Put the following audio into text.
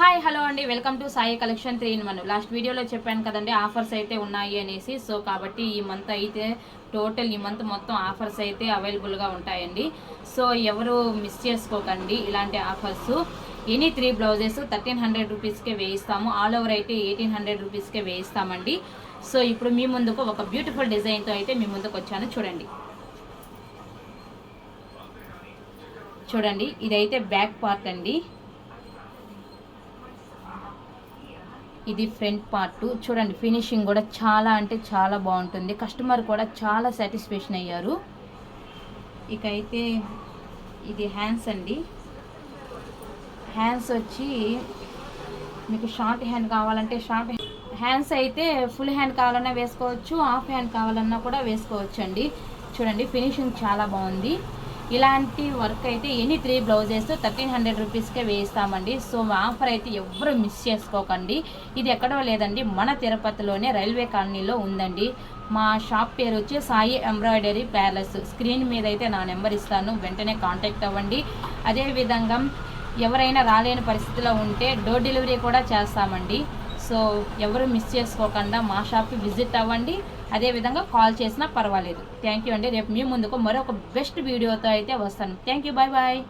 Hi hello అండి. Welcome to Sai collection three in one. Last వీడియోలో చెప్పాను కదండి ఆఫర్స్ అయితే ఉన్నాయి అనేసి. సో కాబట్టి ఈ మంత్ అయితే టోటల్ ఈ మంత్ మొత్తం ఆఫర్స్ అయితే అవైలబుల్గా ఉంటాయండి. సో ఎవరు మిస్ చేసుకోకండి ఇలాంటి offers. Any three blouses thirteen hundred రూపీస్కే వేయిస్తాము. ఆల్ ఓవర్ అయితే ఎయిటీన్ హండ్రెడ్ రూపీస్కే వేయిస్తామండి. సో ఇప్పుడు మీ ముందుకు ఒక బ్యూటిఫుల్ డిజైన్తో అయితే మీ ముందుకు వచ్చాను. చూడండి. చూడండి ఇదైతే బ్యాక్ పార్ట్ అండి. ఇది ఫ్రంట్ పార్ట్ చూడండి ఫినిషింగ్ కూడా చాలా అంటే చాలా బాగుంటుంది. కస్టమర్ కూడా చాలా సాటిస్ఫాక్షన్ అయ్యారు. ఇక అయితే ఇది హ్యాండ్స్ అండి. హ్యాండ్స్ వచ్చి మీకు షార్ట్ హ్యాండ్ కావాలంటే షార్ట్ హ్యాండ్స్ అయితే ఫుల్ హ్యాండ్ కావాలన్నా వేసుకోవచ్చు హాఫ్ హ్యాండ్ కావాలన్నా కూడా వేసుకోవచ్చు అండి చూడండి ఫినిషింగ్ చాలా బాగుంది. ఇలాంటి వర్క్ అయితే any three blouses thirteen hundred రూపీస్కే వేయిస్తామండి. సో మా ఆఫర్ అయితే ఎవరు మిస్ చేసుకోకండి. ఇది ఎక్కడో లేదండి మన తిరుపతిలోనే రైల్వే కాలనీలో ఉందండి. మా షాప్ పేరు వచ్చి సాయి ఎంబ్రాయిడరీ ప్యాలెస్. స్క్రీన్ మీద అయితే నా నెంబర్ ఇస్తాను వెంటనే కాంటాక్ట్ అవ్వండి. అదేవిధంగా ఎవరైనా రాలేని పరిస్థితిలో ఉంటే డోర్ డెలివరీ కూడా చేస్తామండి. సో ఎవరు మిస్ చేసుకోకుండా మా షాప్కి విజిట్ అవ్వండి. అదేవిధంగా కాల్ చేసినా పర్వాలేదు. థ్యాంక్ యూ అండి. రేపు మీ ముందుకు మరొక బెస్ట్ వీడియోతో అయితే వస్తాను. Thank you bye bye